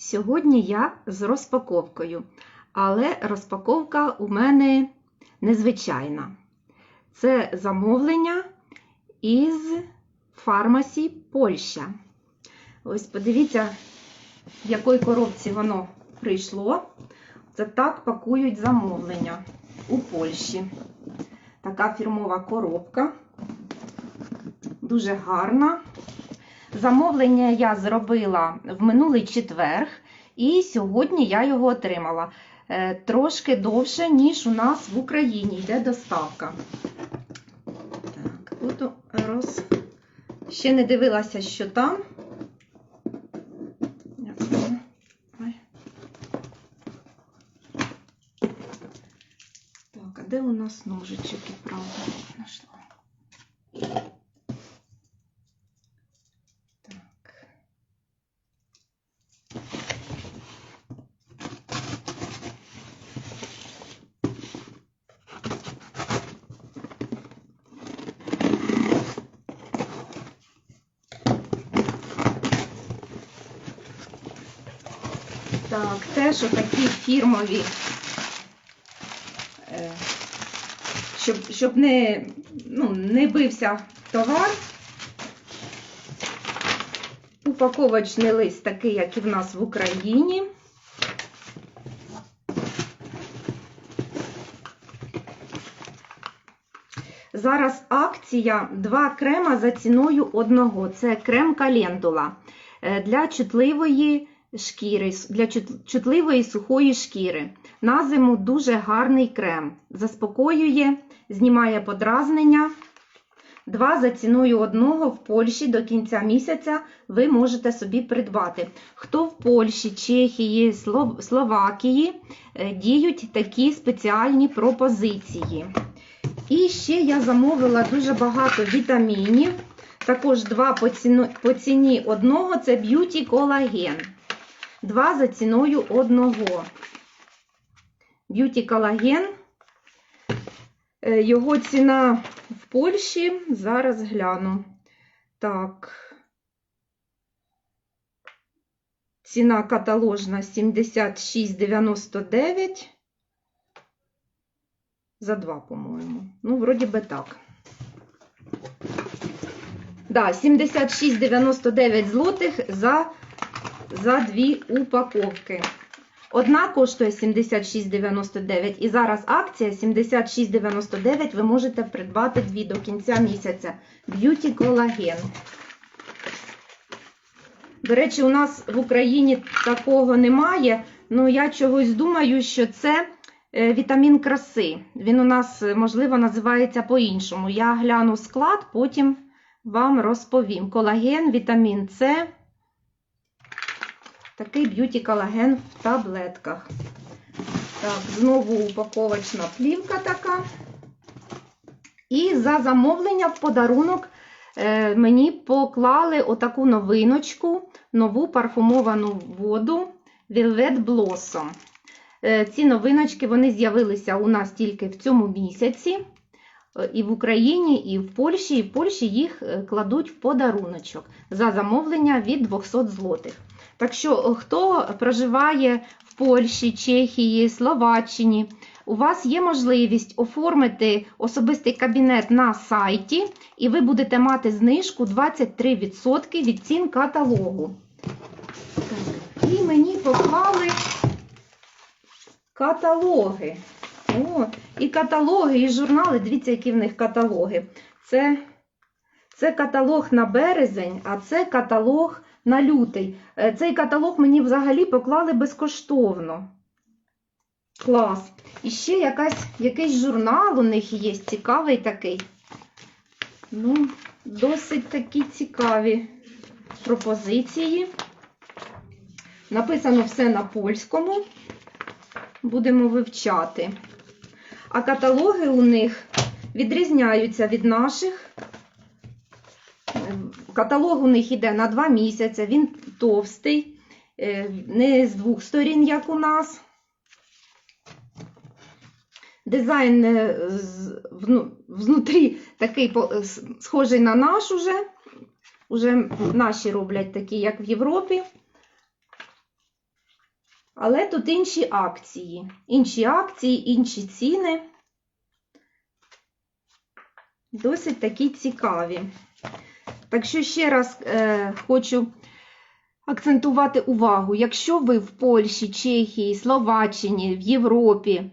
Сьогодні я з розпаковкою, але розпаковка у мене незвичайна. Це замовлення із фармасі Польща. Ось подивіться, в якої коробці воно прийшло. Це так пакують замовлення у Польщі. Така фірмова коробка. Дуже гарна. Замовлення я зробила в минулий четверг, і сьогодні я його отримала. Е, Трошки довше, ніж у нас в Україні йде доставка. Так, буду роз... Ще не дивилася, що там. Так, а де у нас ножичок і правда знайшла? Так, теж отакі фірмові, е, щоб, щоб не, ну, не бився товар. Упаковочний лист такий, як і в нас в Україні. Зараз акція два крема за ціною одного. Це крем календула е, для чутливої шкіри, для чутливої сухої шкіри. На зиму дуже гарний крем. Заспокоює, знімає подразнення. Два за ціною одного в Польщі до кінця місяця ви можете собі придбати. Хто в Польщі, Чехії, Словакії е, діють такі спеціальні пропозиції. І ще я замовила дуже багато вітамінів. Також два по ціні одного це б'юті колаген. Два за ціною одного. Б'юті колаген. Його ціна в Польщі. Зараз гляну. Так. Ціна каталожна 76,99. За два, по-моєму. Ну, вроді би так. Да, 76,99 злотих за, за дві упаковки. Одна коштує 76,99 і зараз акція 76,99 ви можете придбати дві до кінця місяця. Beauty Collagen. До речі, у нас в Україні такого немає. Ну, я чогось думаю, що це е, вітамін краси. Він у нас, можливо, називається по-іншому. Я гляну склад, потім вам розповім. Колаген, вітамін С. Такий б'юті колаген в таблетках. Так, знову упаковочна плівка така. І за замовлення в подарунок е, мені поклали отаку новиночку, нову парфумовану воду Velvet Blossom. Е, Ці новиночки вони з'явилися у нас тільки в цьому місяці. Е, І в Україні, і в Польщі, і в Польщі їх е, кладуть в подаруночок за замовлення від 200 злотих. Так що, е, хто проживає в Польщі, Чехії, Словаччині, у вас є можливість оформити особистий кабінет на сайті, і ви будете мати знижку 23% від цін каталогу. І мені поклали каталоги. О, і каталоги, і журнали. Дивіться, які в них каталоги. Це, це каталог на березень, а це каталог на лютий. Е, Цей каталог мені взагалі поклали безкоштовно. Клас. І ще якась, якийсь журнал у них є, цікавий такий. Ну, досить такі цікаві пропозиції. Написано все на польському. Будемо вивчати. А каталоги у них відрізняються від наших. Каталог у них йде на 2 місяці, він товстий, е, не з двох сторін, як у нас. Дизайн е, внутрі такий схожий на наш уже. Уже наші роблять такі, як в Європі. Але тут інші акції. Інші акції, інші ціни. Досить такі цікаві. Так що ще раз е, хочу акцентувати увагу, якщо ви в Польщі, Чехії, Словаччині, в Європі,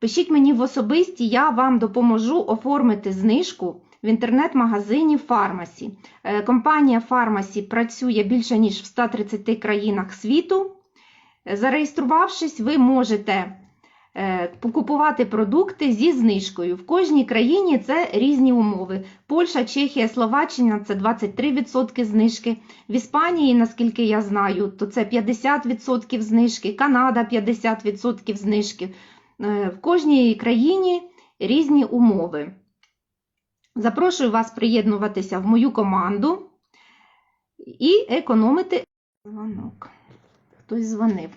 пишіть мені в особисті, я вам допоможу оформити знижку в інтернет-магазині Фармасі. Е, Компанія Фармасі працює більше ніж в 130 країнах світу. Е, Зареєструвавшись, ви можете е, покупувати продукти зі знижкою. В кожній країні це різні умови. Польща, Чехія, Словаччина це 23% знижки. В Іспанії, наскільки я знаю, то це 50% знижки, Канада 50% знижки. Е, В кожній країні різні умови. Запрошую вас приєднуватися в мою команду і економити дзвонок. Хтось дзвонив.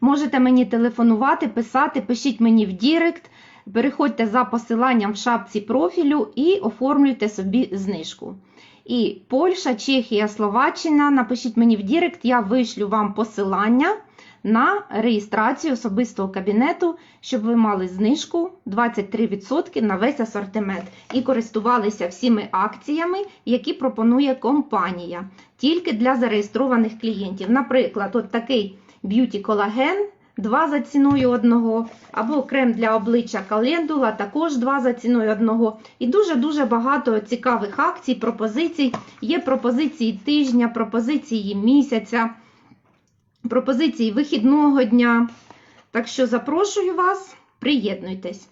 Можете мені телефонувати, писати, пишіть мені в Дірект, переходьте за посиланням в шапці профілю і оформлюйте собі знижку. І Польща, Чехія, Словаччина, напишіть мені в Дірект, я вишлю вам посилання на реєстрацію особистого кабінету, щоб ви мали знижку 23% на весь асортимент і користувалися всіми акціями, які пропонує компанія, тільки для зареєстрованих клієнтів. Наприклад, от такий б'юті колаген. Два за ціною одного, або крем для обличчя календула, також два за ціною одного. І дуже-дуже багато цікавих акцій, пропозицій. Є пропозиції тижня, пропозиції місяця, пропозиції вихідного дня. Так що запрошую вас, приєднуйтесь.